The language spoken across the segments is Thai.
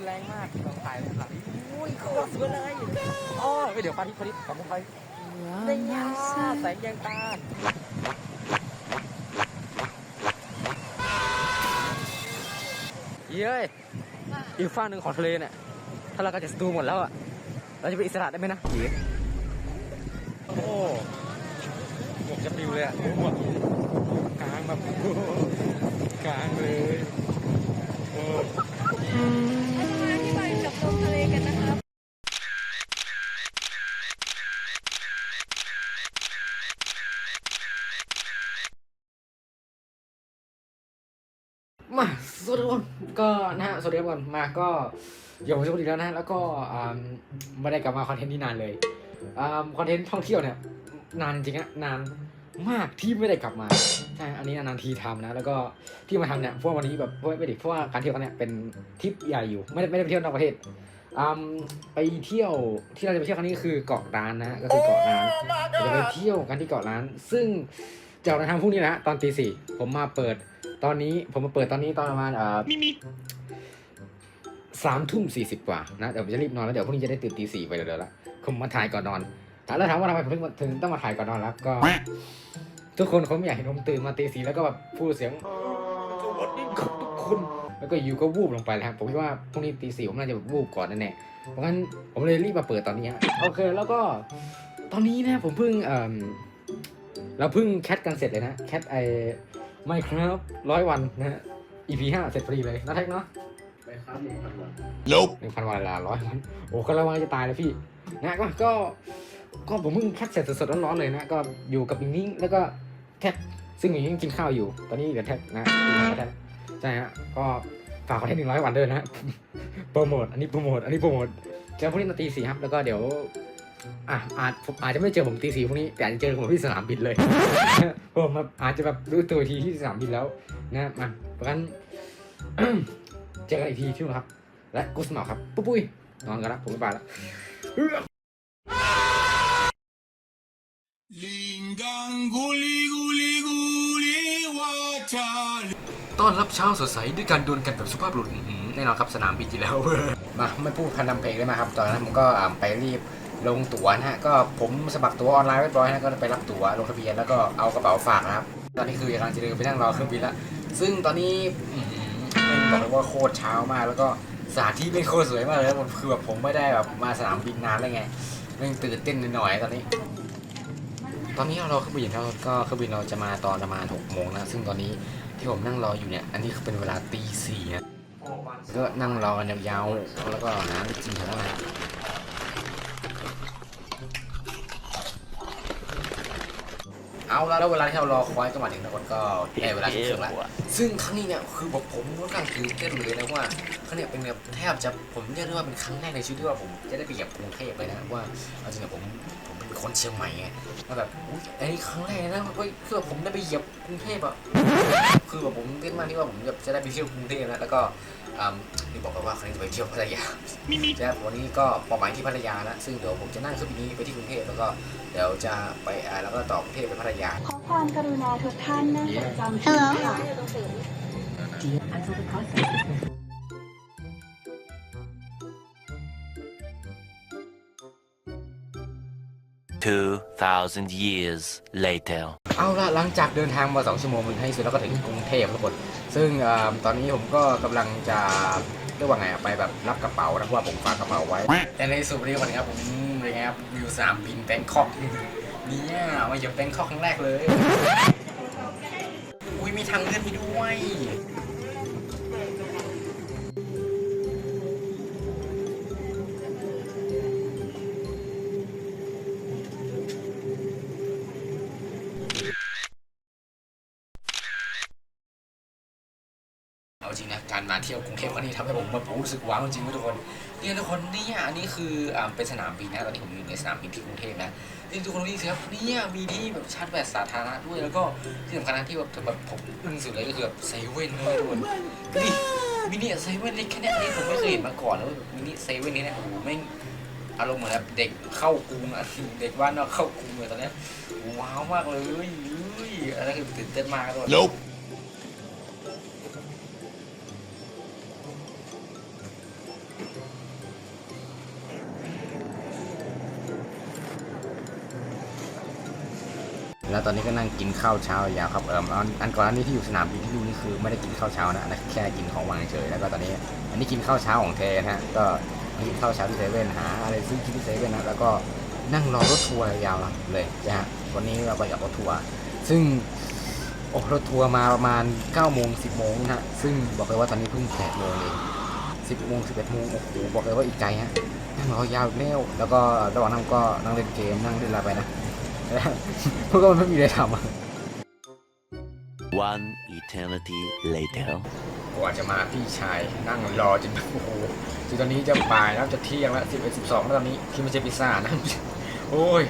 นแรงมากเราถ่ายเลยหลังอุ้ยโคตรสวยเลยอ๋อเดี๋ยวพาทิตย์พาทิตย์ขอบคุณไปนี่ยาแสงแยงตาเย้ยอีกฝั่งหนึ่งของทะเลเนี่ยถ้าเราก็จะดูหมดแล้วอะเราจะเป็นอิสระได้ไหมนะโอ้หมวกจะปิวเลยอะหมวกกลางแบบกลางเลยโอ้ มาที่ไปกับลมทะเลกันนะครับ มาสวัสดีทุ กคนก็นะฮะสวัสดีครับก่อนมาก็อยู่กับผมอีกแล้วนะแล้วก็อ่าไม่ได้กลับมาคอนเทนต์ที่นานเลยอ่าคอนเทนต์ท่องเที่ยวเนี่ยนานจริงๆอะนานมากที่ไม่ได้กลับมาใช่อันนี้นานๆทีทำนะ แล้วก็ที่มาทำเนี่ยเพราะว่าวันนี้แบบเพราะว่าไม่ได้เพราะว่าการเที่ยวกันเนี่ยเป็นทริปใหญ่อยู่ไม่ได้ไม่ได้ไปเที่ยวนอกประเทศอืมไปเที่ยวที่เราจะไปเที่ยวครั้งนี้คือเกาะร้านนะฮะก็คือเกาะร้านเราจะไปเที่ยวกันที่เกาะร้าน ซึ่งจะออกเดินทางพรุ่งนี้นะฮะตอนตีสี่ผมมาเปิด ตอนนี้ผมมาเปิดตอนนี้ตอนประมาณเอ่อสามทุ่มสี่สิบกว่านะเดี๋ยวผมจะรีบนอนแล้วเดี๋ยวพรุ่งนี้จะได้ตื่นตีสี่ไปเดี๋ยวๆละผมมาถ่ายก่อนนอนแล้วถามว่าทำไมผมถึงถึงต้องมาถ่ายก่อนนอนแล้วก็ทุกคนเขาไม่อยากเห็นผมตื่นมาตีสี่แล้วก็แบบพูดเสียงสวัสดีครับทุกคนแล้วก็อยู่ก็วูบลงไปแล้วครับผมคิดว่าพรุ่งนี้ตีสี่ผมน่าจะแบบวูบก่อนแน่ๆเพราะงั้นผมเลยรีบมาเปิดตอนนี้ฮะโอเคแล้วก็ตอนนี้นะผมเพิ่งเอ่อเราเพิ่งแคทกันเสร็จเลยนะแคทไอ ไม่ครับร้อยวันนะฮะ EP ห้าเสร็จพอดีเลยนะแท็กเนาะไปครับหนึ่งพันวันหนึ่งพันวันละร้อยวันโอ้ก็ระวังจะตายแล้วพี่นะก็ก็ก็ผมเพิ่งแคทเสร็จสดๆร้อนๆเลยนะก็อยู่กับมิงนิ้งแล้วก็แท็กซึ่งมิงนิ้งกินข้าวอยู่ ตอนนี้เหลือแท็กนะกินข้าวกับแท็กใช่ฮะก็ฝากคอนเทนต์หนึ่งร้อยวันด้วยนะฮะโปรโมทอันนี้โปรโมทอันนี้โปรโมทเจอพรุ่งนี้ตอนตีสี่ครับแล้วก็เดี๋ยว อะอาจผมอาจจะไม่เจอผมตีสี่พรุ่งนี้ แต่อาจจะเจอผมที่สนามบินเลย ผมแบบอาจจะแบบรู้ตัวอีกทีที่สนามบินแล้วนะมาเพราะงั้นเจอกันอีกทีที่นู่นครับ และกูสมอครับ ปุ้ยปุ้ยนอนกันละผมไม่ไปละ Lingang guli guli guli water. ต้อนรับเช้าสดใสด้วยการดวลกันแบบสุภาพบุรุษอื้อหือแน่นอนครับสนามบินจีแล้ว มาไม่พูดพันนำเพลงเลยมาครับ ตอนนั้นผมก็อ่าไปรีบ ลงตั๋วนะฮะก็ผมสมัครตั๋วออนไลน์เรียบร้อยนะก็ไปรับตั๋วลงทะเบียนแล้วก็เอากระเป๋าฝากนะครับ ตอนนี้คือกำลังจะเดินไปนั่งรอเครื่องบินล้วซึ่งตอนนี้อื้อหือบอกเลยว่าโคตรเช้ามาก แล้วก็สถานที่เป็นโคตรสวยมากเลยผมคือแบบผมไม่ได้แบบมาสนามบินนานแล้วไงเร่งตื่นเต้นหน่อยตอนนี้ ตอนนี้เราเครื่องบินแล้วก็เครื่องบินเราจะมาตอนประมาณหกโมงนะซึ่งตอนนี้ที่ผมนั่งรออยู่เนี่ยอันนี้คือเป็นเวลาตีสี่นะก็นั่งรอกันยาวๆแล้วก็หาน้ำกินเท่านั้ เอาละแล้วเวลาที่เรารอคอยก็มาถึงแล้วก็ได้เวลาที่ถึงแล้วซึ่งครั้งนี้เนี่ยคือแบบผมค่อนข้างตื่นเต้นเลยนะว่าครั้งเนี้ยเป็นแบบแทบจะผมเรียกได้ว่าเป็นครั้งแรกในชีวิตที่ว่าผมจะได้ไปเหยียบกรุงเทพเลยนะว่าเอาจริงๆผมผมเป็นคนเชียงใหม่ไงมาแบบอุ๊ยอันนี้ครั้งแรกนะเฮ้ยคือแบบผมได้ไปเหยียบกรุงเทพอะคือแบบผมเต้นมากที่ว่าผมแบบจะได้ไปเที่ยวกรุงเทพนะแล้วก็อ่า นี่บอกกันว่าครั้งนี้จะไปเที่ยวพัทยาใช่ครับวันนี้ก็เป้าหมายที่พัทยานะซึ่งเดี๋ยวผมจะนั่งเครื่องบินนี้ไปที่กรุงเทพแล้วก็เดี๋ยวจะไปอ่าแล้วก็ต่อกรุงเทพไปพัทยาขอความกรุณาทุกท่านนั่งประจำที่ค่ะ2,000 years later. เอาละหลังจากเดินทางมาสองชั่วโมงในที่สุดแล้วก็ถึงกรุงเทพทุกคน ซึ่งอ่าตอนนี้ผมก็กำลังจะเรียกว่าไงอะไปแบบรับกระเป๋านะเพราะว่าผมฝากกระเป๋าไว้ แต่ในสุดนี้วันนี้ครับผมเป็นไงครับวิวสนามบินแบงคอกเนี่ยมาเหยียบแบงคอกครั้งแรกเลย อุ้ยมีทางเลื่อนให้ด้วย ริงนะการมาเที่ยวกรุงเทพครั้งนี้ทำให้ผมแบบรู้สึกว้าวจริงๆเว้ยทุกคนเนี่ยทุกคนเนี่ยอันนี้คืออ่าเป็นสนามบินนะตอนนี้ผมอยู่ในสนามบินที่กรุงเทพนะนี่ทุกคนดูนี่ครับเนี่ยมีที่แบบชาร์จแบตสาธารณะด้วยแล้วก็ที่สำคัญนะที่แบบแบบผมอึ้งสุดเลยก็คือแบบเซเว่นด้วยทุกคนนี่มินิเซเว่นเล็กแค่เนี้ยนี่ผมไม่เคยเห็นมาก่อนแล้วมินิเซเว่นนี้เนี่ยโอ้โหแม่งอารมณ์เหมือนแบบเด็กเข้ากรุงอะเด็กว่านนอกเข้ากรุงเลยตอนเนี้ยว้าวมากเลยเฮ้ยอันนั้นคือตื่นเต้นมากครับ แล้วตอนนี้ก็นั่งกินข้าวเช้ายาวครับเอออันอันก่อนอันนี้ที่อยู่สนามบินที่ดูนี่คือไม่ได้กินข้าวเช้านะอันนั้นแค่กินของวางเฉยแล้วก็ตอนนี้ อันนี้กินข้าวเช้าของเทนะฮะก็กินข้าวเช้าที่เซเว่นหาอะไรซื้อกินที่เซเว่นนะแล้วก็นั่งรอรถทัวร์ยาวเลยนะฮะวันนี้เราไปกับรถทัวร์ซึ่งโอ้รถทัวร์มาประมาณ9โมง10โมงนะฮะซึ่งบอกเลยว่าตอนนี้เพิ่ง8โมงเอง10โมง11โมงโอ้โหบอกเลยว่าอีกไกลฮะนั่งรอยาวอีกแล้วแล้วก็ระหว่างนั้นก็นั่งเล่นเกมนั่งเล่นอะไรไปนะ เพราะว่ามันไม่มีอะไรทำอะ One eternity later. กว่าจะมาพี่ชายนั่งรอจนโอ้โหจนตอนนี้จะบ่ายแล้วจะเที่ยงแล้วสิบเอ็ดสิบสองแล้วตอนนี้ที่ไม่ใช่พิซซ่านะโอ้ย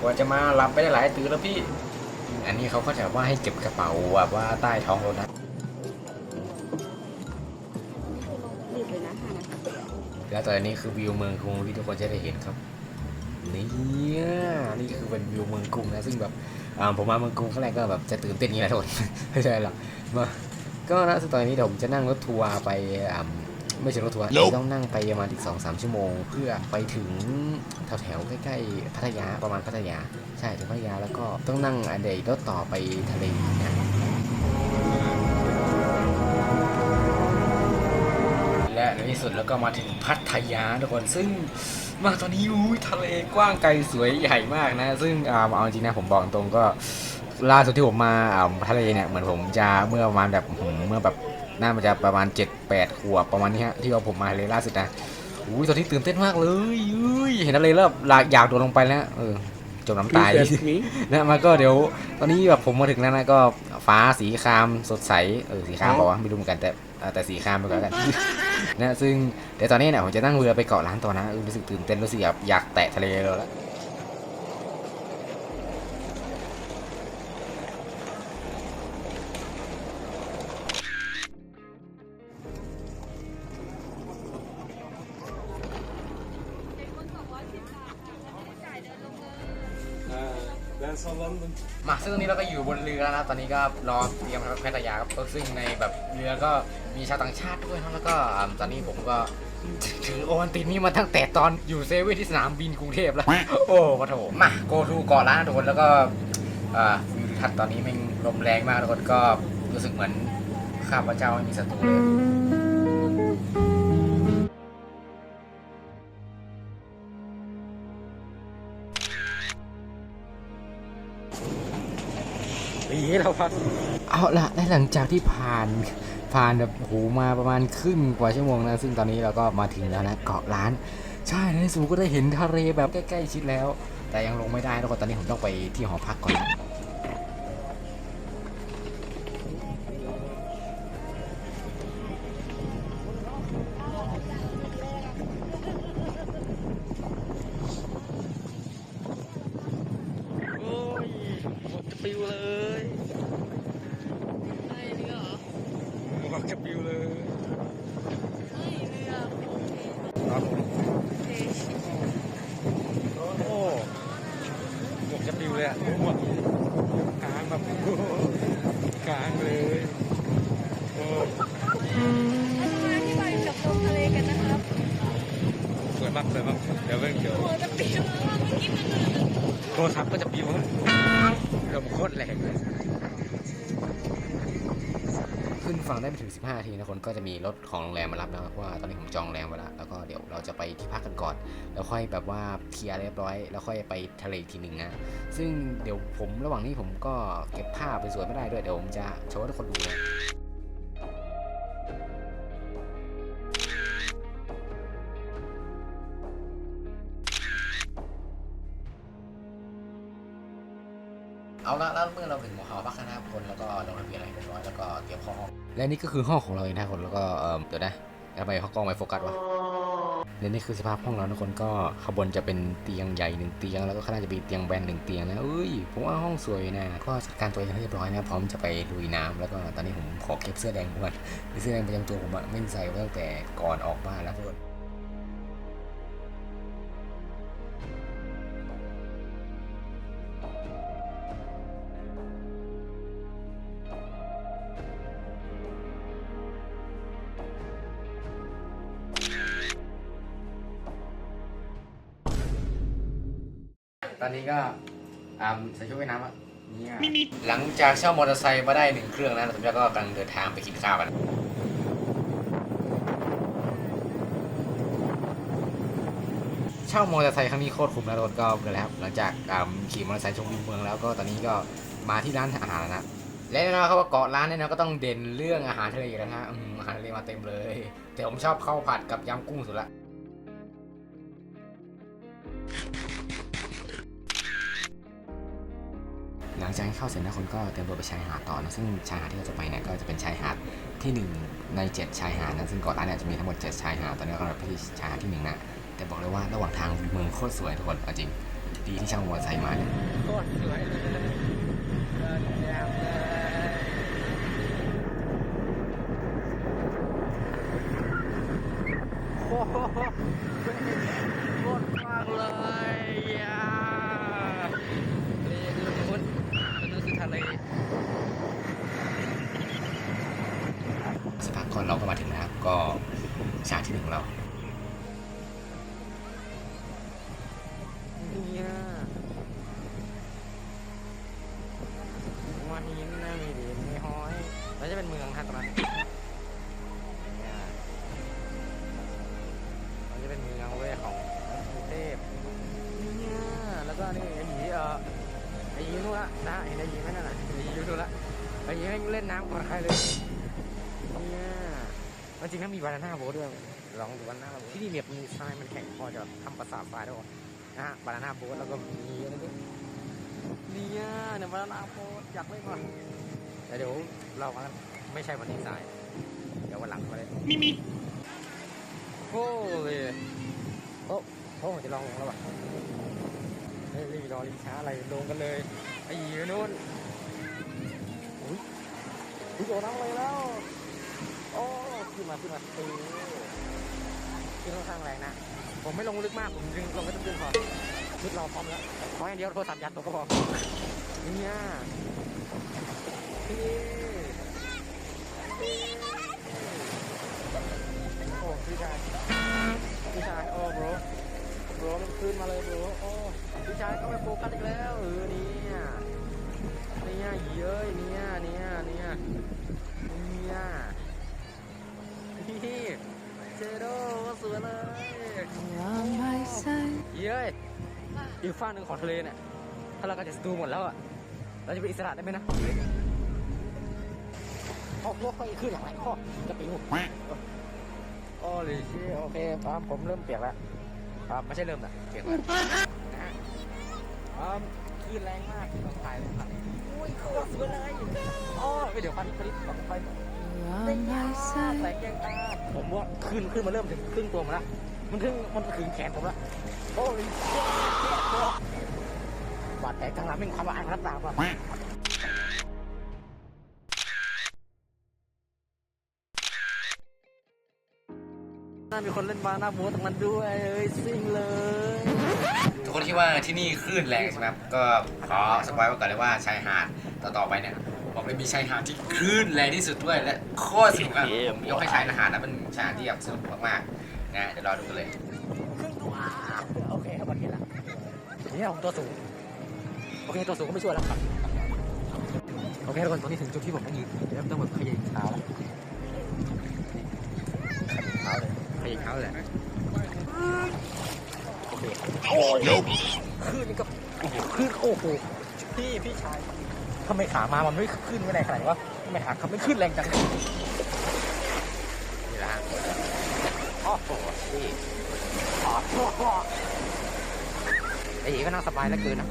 กว่าจะมาหลับไปได้หลายตื่นแล้วพี่ อันนี้เขาก็จะว่าให้เก็บกระเป๋าแบบว่าใต้ท้องรถนะรีบเลยนะห้านาทีแล้วตอนนี้คือวิวเมืองกรุงที่ทุกคนจะได้เห็นครับ นี่นี่คือเป็นวิวเมืองกรุงนะซึ่งแบบอ่าผมมาเมืองกรุงครั้งแรกก็แบบจะตื่นเต้นอย่างนี้แหละทุกคนไม่ใช่หรอกมาก็นะซึ่งตอนนี้เดี๋ยวผมจะนั่งรถทัวร์ไปอ่าไม่ใช่รถทัวร์ Nope ต้องนั่งไปประมาณอีกสองสามชั่วโมง เพื่อไปถึงแถวแถวๆใกล้ๆพัทยาประมาณพัทยา ใช่ถึงพัทยาแล้วก็ต้องนั่งอันเดรถต่อไปทะเลนะและในที่สุดแล้วก็มาถึงพัทยาทุกคนซึ่ง มาตอนนี้อุ้ยทะเลกว้างไกลสวยใหญ่มากนะ ซึ่งอ่าเอาจริงนะผมบอกตรงก็ล่าสุดที่ผมมาอ่าทะเลเนี่ยเหมือนผมจะเมื่อประมาณแบบหืมเมื่อแบบน่ามันจะประมาณ 7 8ขวบประมาณนี้ฮะที่ว่าผมมาทะเลล่าสุดนะอุ้ยตอนนี้ตื่นเต้นมากเลยอุ้ยเห็นทะเลแล้วแบบอยากโดดลงไปแล้วเออจมน้ำตายนะมาก็เดี๋ยว ตอนนี้แบบผมมาถึงแล้วนะก็ฟ้าสีครามสดใสเออสีครามบอกว่าไม่รู้เหมือนกันแต่เอ่อแต่สีครามไปก่อนแล้วกัน นะซึ่งเดี๋ยวตอนนี้เนี่ยผมจะนั่งเรือไปเกาะล้านต่อนะเออรู้สึกตื่นเต้นรู้สึกแบบอยากแตะทะเลแล้วละมาซึ่งตอนนี้เราก็อยู่บนเรือแล้วนะตอนนี้ก็รอเตรียมพัทยาครับก็ซึ่งในแบบเรือก็ มีชาวต่างชาติด้วยนะแล้วก็อ่าตอนนี้ผมก็ถือโอวันตินนี่มาตั้งแต่ตอนอยู่เซเว่นที่สนามบินกรุงเทพแล้ว โอ้ปะโถมาโกทูเกาะล้านทุกคนแล้วก็อ่าวิวทิวทัศน์ตอนนี้แมันลมแรงมากทุกคนก็รู้สึกเหมือนข้าพเจ้าไม่มีศัตรูเลยนี่เราพักเอาละและหลังจากที่ผ่าน ผ่านแบบโหมาประมาณครึ่งกว่าชั่วโมงนะ ซึ่งตอนนี้เราก็มาถึงแล้วนะเกาะล้าน ใช่ในสูก็ได้เห็นทะเลแบบใกล้ๆชิดแล้ว แต่ยังลงไม่ได้ทุกคนตอนนี้ผมต้องไปที่หอพักก่อน ไม่ถึง 15นาทีนะคนก็จะมีรถของโรงแรมมารับนะครับเพราะว่าตอนนี้ผมจองโรงแรมไว้แล้วแล้วก็เดี๋ยวเราจะไปที่พักกันก่อน แล้วค่อยแบบว่าเคลียร์เรียบร้อย แล้วค่อยไปทะเลทีหนึ่งนะซึ่งเดี๋ยวผมระหว่างนี้ผมก็เก็บภาพไปสวยไม่ได้ด้วยเดี๋ยวผมจะโชว์ให้ทุกคนดูนะ เอาละแล้วเมื่อเราถึงหอพักกันนะครับคนแล้วก็ลงทะเบียนอะไรเรียบร้อยแล้วก็เตรียมเข้าห้องและนี่ก็คือห้องของเราเองนะคนแล้วก็เออเดี๋ยวนะทำไมเขากล้องไม่โฟกัสวะและนี่คือสภาพห้องเราทุกคนก็ข้างบนจะเป็นเตียงใหญ่หนึ่งเตียง แล้วก็ข้างล่าจะมีเตียงแบนหนึ่งเตียงนะเอ้ยผมว่าห้องสวยนะก็จัดการตัวเองให้เรียบร้อยนะพร้อมจะไปลุยน้ำแล้วก็ตอนนี้ผมขอเก็บเสื้อแดงก่อนเสื้อแดงประจำตัวผมอะไม่ใส่ตั้งแต่ก่อนออกบ้านแล้วทุกคน ตอนนี้ก็อ่าใส่ชุดว่ายน้ำอะหลังจากเช่ามอเตอร์ไซค์มาได้หนึ่งเครื่องนะผมก็กำลังเดินทางไปกินข้าวกันเช่ามอเตอร์ไซค์ครั้งนี้โคตรคุ้มนะทุกคนก็เกิดแล้วหลังจากขี่มอเตอร์ไซค์ชมวิวเมืองแล้วก็ตอนนี้ก็มาที่ร้านอาหารแล้วนะและแน่นอนครับว่าเกาะร้านเนี่ยนะก็ต้องเด่นเรื่องอาหารทะเลอยู่แล้วนะฮะอาหารทะเลมาเต็มเลย แต่ผมชอบข้าวผัดกับยำกุ้งสุดละ หลังจากที่เข้าเสร็จนะคนก็เตรียมตัวไปชายหาดต่อนะซึ่งชายหาดที่เราจะไปเนี่ยก็จะเป็นชายหาดที่หนึ่งในเจ็ดชายหาดนะซึ่งเกาะล้านเนี่ยจะมีทั้งหมดเจ็ดชายหาดตอนนี้เรากำลังไปที่ชายหาดที่หนึ่งนะแต่บอกเลยว่าระหว่างทางวิวเมืองโคตรสวยทุกคนจริงดีที่ช่างมอเตอร์ไซค์มาเนี่ยโคตรสวยเลยเดินแนบเลยโอ้โหโคตรมากเลยอะนี่คือทุนนั่นคือทะเล สักพักก่อ นเราก็มาถึงนะครับ ก็ชากที่หนึ่งของเรา มันจริงๆถ้ามีบานาน่าโบ๊ทด้วยลองดูบานาน่าโบ๊ทที่นี่แบบมีทรายมันแข็งพอจะทำประสาททรายได้หรอนะฮะบานาน่าโบ๊ทแล้วก็มีอะไรนี่เนี่ยเนี่ยบานาน่าโบ๊ทอยากเล่นว่ะแต่เดี๋ยวเรากันไม่ใช่วันนี้สาย เดี๋ยววันหลังมาเลยมิมิโอ้เลยโอ้โอ้จะลองลงแล้วว่ะเฮ้ยรีบรอรีบช้าอะไรลงกันเลยไอ้หยีอยู่นู่นอุ้ยอุ้ยโดนน้ำเลยแล้วโอ้ ขึ้นมาขึ้นมาเออขึ้นค่อนข้างแรงนะ ผมไม่ลงลึกมาก ผมดึงลงไปตึ้งๆพอลึกเราพร้อมแล้วขออย่างเดียวโทรศัพท์ยัดตัวก็พอเนี่ยนี่โอ้พี่ชายพี่ชายโอ้โบรโบรมันขึ้นมาเลยโบรโอ้พี่ชายก็ไม่โฟกัสอีกแล้ว อีกฝั่งหนึ่งของทะเลเนี่ย ถ้าเราก็จะสตูหมดแล้วอะ เราจะเป็นอิสระได้ไหมนะโอ้โหขึ้นอย่างไรข้อจะปิวโอ้เลยชี่โอเคครับผมเริ่มเปียกแล้วครับไม่ใช่เริ่มนะเปียกแล้วครับคลื่นแรงมากต้องถ่ายเลยครับอุ้ยโคตรสวยเลยอ๋อเดี๋ยวฟันฟันฟันฟันแรงแยงตาผมว่าขึ้นขึ้นมาเริ่มถึงครึ่งตัวมาแล้ว มันถึงมันถึงแขนผมแล้วโอ้ยบาดแผลกลางหลังเป็นความอ่านรับตาป่ะน่ามีคนเล่นบาหน้าบูตรงนั้นด้วยเอ้ยซิ่งเลยทุกคนคิดว่าที่นี่คลื่นแรงใช่ไหมครับก็ขอสปอยไว้ก่อนเลยว่าชายหาดต่อๆไปเนี่ยบอกเลยมีชายหาดที่คลื่นแรงที่สุดด้วยและโคตรสนุกอะผมยกให้ชายหาดนะเป็นชายหาดที่แบบสนุกมากๆ นะเดี๋ยวรอดูกันเลยโอเคครับโอเคละนี่ผมตัวสูงโอเคตัวสูงก็ไม่ช่วยแล้วครับโอเคทุกคนตอนนี้ถึงจุดที่ผมต้องยืนเดี๋ยวต้องแบบขยับเท้าแล้วขยับเท้าเลยขยับเท้าเลยโอเคโอ้ยขึ้นนี่ก็โอ้โหขึ้นโอ้โหพี่พี่ชายทำไมขามามันไม่ขึ้นไม่แรงขนาดนี้วะทำไมขาเขาไม่ขึ้นแรงจังนี่แหละฮะโอ้โห พี่อ๋อโอ้โหไอ้เอ๋ก็นั่งสบายเหลือเกินนะ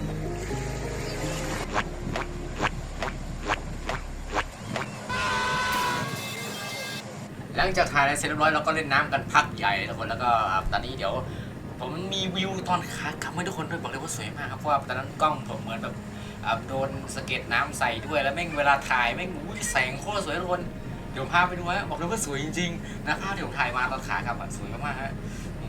หลังจากถ่ายอะไรเสร็จเรียบร้อยเราก็เล่นน้ำกันพักใหญ่ทุกคนแล้วก็ตอนนี้เดี๋ยว ผมมีวิวตอนขากลับมาให้ทุกคนด้วยบอกเลยว่าสวยมากครับเพราะว่าตอนนั้นกล้องผมเหมือนแบบโดนสะเก็ดน้ำใส่ด้วยแล้วแม่งเวลาถ่ายแม่งอุ้ยแสงโคตรสวยทุกคน เดี๋ยวพาไปดูฮะบอกเลยว่าสวยจริงๆนะภาพที่ผมถ่ายมาตอนขากลับอะสวยมากๆฮะ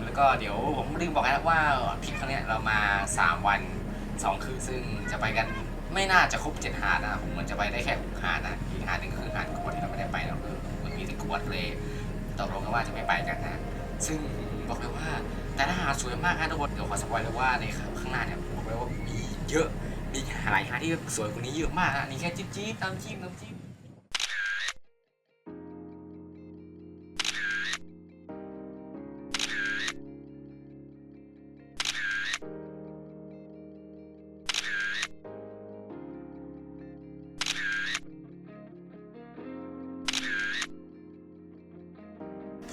แล้วก็เดี๋ยวผมลืมบอกนะว่าทริปครั้งเนี้ยเรามา 3 วัน 2 คืนซึ่งจะไปกันไม่น่าจะครบเจ็ดหาดนะผมเหมือนจะไปได้แค่หกหาดนะอีกหาดหนึ่งคือหาดกวดที่เราไม่ได้ไปแล้วคือมันมีแต่กวดเลยตกลงกันว่าจะไม่ไปกันนะซึ่งบอกเลยว่าแต่ละหาดสวยมากนะทุกคนเดี๋ยวขอสปอยเลยว่าในข้างหน้าเนี่ยบอกเลยว่ามีเยอะมีหลายหาดที่สวยกว่านี้เยอะมากฮะอันนี่แค่จิ๊บจิ๊บน้ำจิ้มน้ำจิ้ม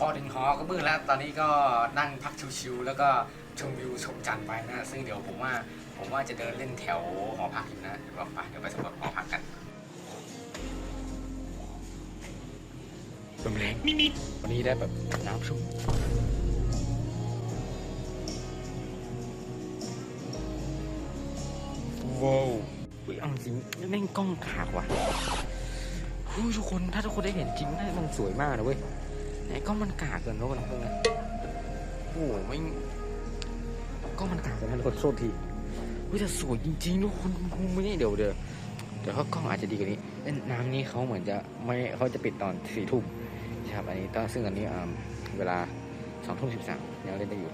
อถึงหอก็มืดแล้ว ตอนนี้ก็นั่งพักชิวๆแล้วก็ชมวิวชมจันทร์ไปนะ ซึ่งเดี๋ยวผมว่าผมว่าจะเดินเล่นแถวหอพักอยู่นะเดี๋ยวเราไปเดี๋ยวไปสำรวจหอพักกันลมแรงมิมิวันนี้ได้แบบน้ำชุ่มว้าวอุ้ยเอาจริงแม่งกล้องขากว่ะอุ้ยทุกคนถ้าทุกคนได้เห็นจริงน่ามันสวยมากนะเว้ย ไหนกล้องมันกากเกินแล้วกันเพื่อนโอ้โหไม่งกล้องมันกากเกินนะทุกคนโทษทีอุ้ยแต่สวยจริงๆทุกคนไม่ได้เดี๋ยวเดี๋ยวเดี๋ยวเขากล้องอาจจะดีกว่านี้เอ้ยน้ำนี้เขาเหมือนจะไม่เขาจะปิดตอนสี่ทุ่มใช่ครับอันนี้ตอนซึ่งอันนี้อ่าเวลาสองทุ่มสิบสามยังเล่นได้อยู่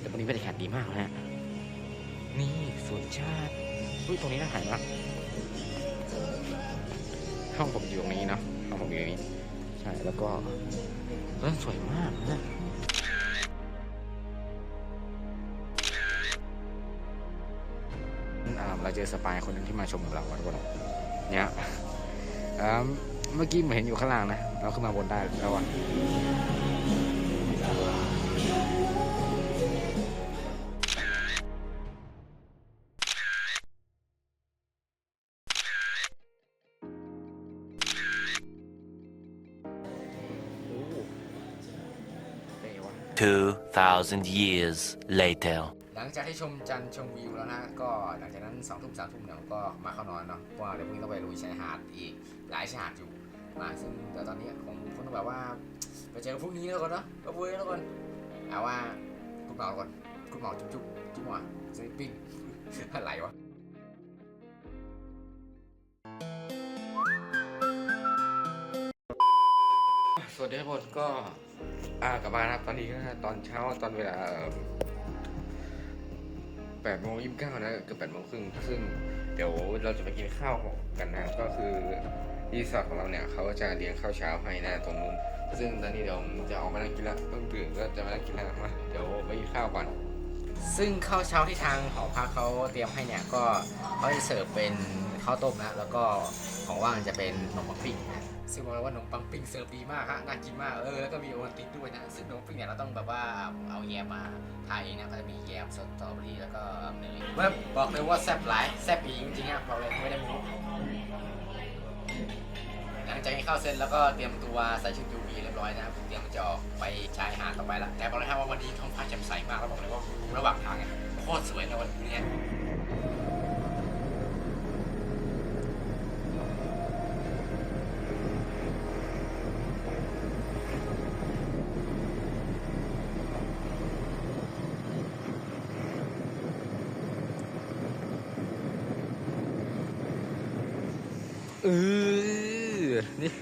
แต่วันนี้บรรยากาศดีมากนะฮะนี่สวนชาติอุ้ยตรงนี้น่าถ่ายมากห้องผมอยู่ตรงนี้เนาะห้องผมอยู่ตรงนี้ ใช่แล้วก็ เรื่องสวยมากนะอ่าเราเจอสปายคนหนึงที่มาชมกับเราวันก่อนเนี่ยอ่าเมื่อกี้ผมเห็นอยู่ข้างล่างนะ เราขึ้นมาบนได้แล้วอะ 2,000 years later. หลังจากที่ชมจันทร์ชมวิวแล้วนะ ก็หลังจากนั้นสองทุ่มสามทุ่มเนี่ยผมก็มาเข้านอนเนาะ เพราะว่าเดี๋ยวพรุ่งนี้ต้องไปลุยชายหาดอีกหลายชายหาดอยู่มาซึ่งเดี๋ยวตอนนี้ผมคงต้องแบบว่าไปเจอพรุ่งนี้แล้วกันเนาะไปบุยแล้วกันเอาว่าคุณหมอก่อนคุณหมอจุ๊บจุ๊บจุ๊บหมอสลิปปิ้งอะไรวะสวัสดีทุกคนก็ อ่ากลับมาครับ ตอนนี้ก็ตอนเช้าตอนเวลาแปดโมงยี่สิบเก้านะเกือบแปดโมงครึ่งซึ่งเดี๋ยวเราจะไปกินข้าวกันนะ ก็คือรีสอร์ทของเราเนี่ยเขาจะเลี้ยงข้าวเช้าให้นะตรงนู้นซึ่งตอนนี้เดี๋ยวจะออกมานั่งกินแล้วต้องตื่นก็จะมานั่งกินแล้วมาเดี๋ยวไปกินข้าวก่อนซึ่งข้าวเช้าที่ทางหอพักเขาเตรียมให้เนี่ยก็เขาจะเสิร์ฟเป็นข้าวต้มนะแล้วก็ ของว่างจะเป็นขนมปังปิ้งนะซึ่งบอกเลยว่าขนมปังปิ้งเสิร์ฟดีมากฮะน่ากินมากเออแล้วก็มีโอวัลตินด้วยนะซึ่งขนมปิ้งเนี่ยเราต้องแบบว่าเอาแยมมาทาเองนะก็จะมีแยมสตรอเบอรี่แล้วก็เนยเว้ยบอกเลยว่าแซ่บหลายแซ่บอีกจริงๆอะบอกเลยไม่ได้โม้หลังจากกินข้าวเสร็จแล้วก็เตรียมตัวใส่ชุดยูวีเรียบร้อยนะครับเตรียมจะออกไปชายหาดต่อไปละแต่บอกเลยครับว่าวันนี้ท้องฟ้าแจ่มใสมากแล้วบอกเลยว่าระหว่างทางเนี่ยโคตรสวยนะวันนี้ นี่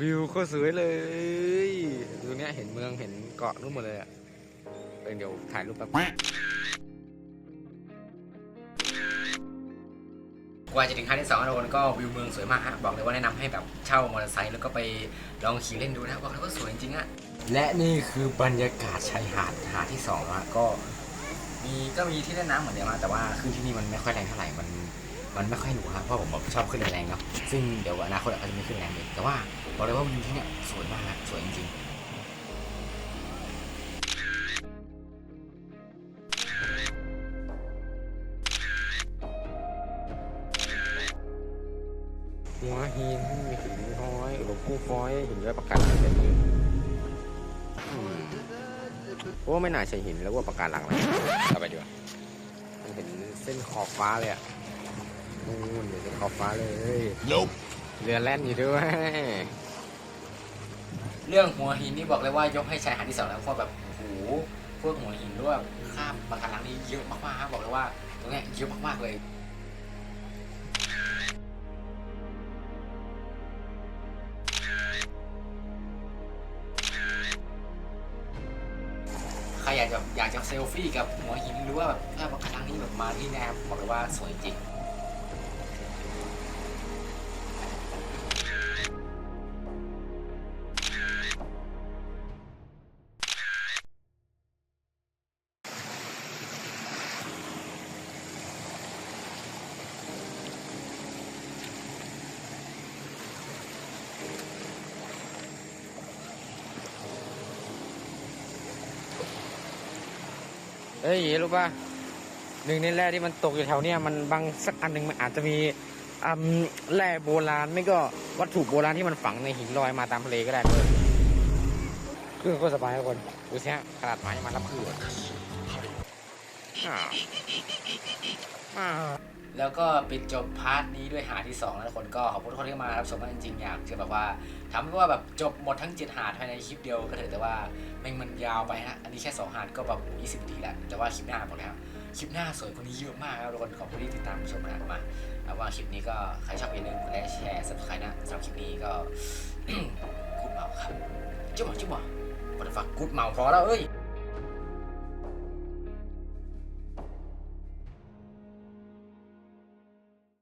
วิวโคตรสวยเลยตรงเนี้ยเห็นเมืองเห็นเกาะนู่นหมดเลยอะเออเดี๋ยวถ่ายรูปแป๊บกว่าจะถึงคันที่สองทุกคนก็วิวเมืองสวยมากฮะบอกเลยว่าแนะนำให้แบบเช่ามอเตอร์ไซค์แล้วก็ไปลองขี่เล่นดูนะบอกเลยว่าสวยจริงๆอะและนี่คือบรรยากาศชายหาดหาดที่สองนะก็มีก็มีที่เล่นน้ำเหมือนเดิมนแต่ว่าคือที่นี่มันไม่ค่อยแรงเท่าไหร่มัน มันไม่ค่อยหนูครับเพราะผมแบบชอบขึ้นแรงๆเนาะซึ่งเดี๋ยวอนาคตอาจจะไม่ขึ้นแรงเลยแต่ว่าบอกเลยว่าวิวที่เนี่ยสวยมากฮะสวยจริงๆหัวหินมีหินน้อยหลวงปู่ฟ้อยหินย้อยประการอะไรแบบนี้โอ้ไม่น่าใช่หินแล้วว่าประการหลังเลยเอาไปดีกว่ามันเห็นเส้นขอบฟ้าเลยอะ นู่นเห็นเส้นขอบฟ้าเลย Nope. เรือแล่นอยู่ด้วย เรื่องหัวหินนี่บอกเลยว่ายกให้ชายหาดที่สองแล้วเพราะแบบโอ้โหพวกหัวหินด้วยข้ามปะการังนี่เยอะมากๆครับบอกเลยว่าตรงเนี้ยเยอะมากๆเลยใครอยากจะอยากจะเซลฟี่กับหัวหินหรือว่าแบบแค่ปะการังนี่แบบมาที่นี่นะครับบอกเลยว่าสวยจริง รู้ป่ะหนึ่งในแร่ที่มันตกอยู่แถวเนี้ยมันบางสักอันหนึ่งมันอาจจะมีอมแร่โบราณไม่ก็วัตถุโบราณที่มันฝังในหินลอยมาตามทะเลก็ได้เลยเครื่องก็สบายทุกคนดูสิฮะขนาดไม้มารับคืออ่า แล้วก็ปิดจบพาร์ทนี้ด้วยหาดที่2แล้วทุกคนก็ขอบคุณทุกคนที่มารับชมกันจริงๆอยากจะแบบว่าทำให้ว่าแบบจบหมดทั้ง7หาดภายในคลิปเดียวก็เถอะแต่ว่าม่งมันยาวไปฮะอันนี้แค่2หาดก็แบบ20นาทีแล้วแต่ว่าคลิปหน้าบอกแล้วคลิปหน้าสวยกว่านี้เยอะมากครับทุกคนขอบคุณที่ติดตามชมนะมาเอาว่าคลิปนี้ก็ใครชอบอย่าลืมกดไลค์แชร์ subscribe นะสำหรับคลิปนี้ก็กูดเมาครับจุ๊บหมอจุ๊บหมอวันฝักกูดเมาพอแล้วเอ้ย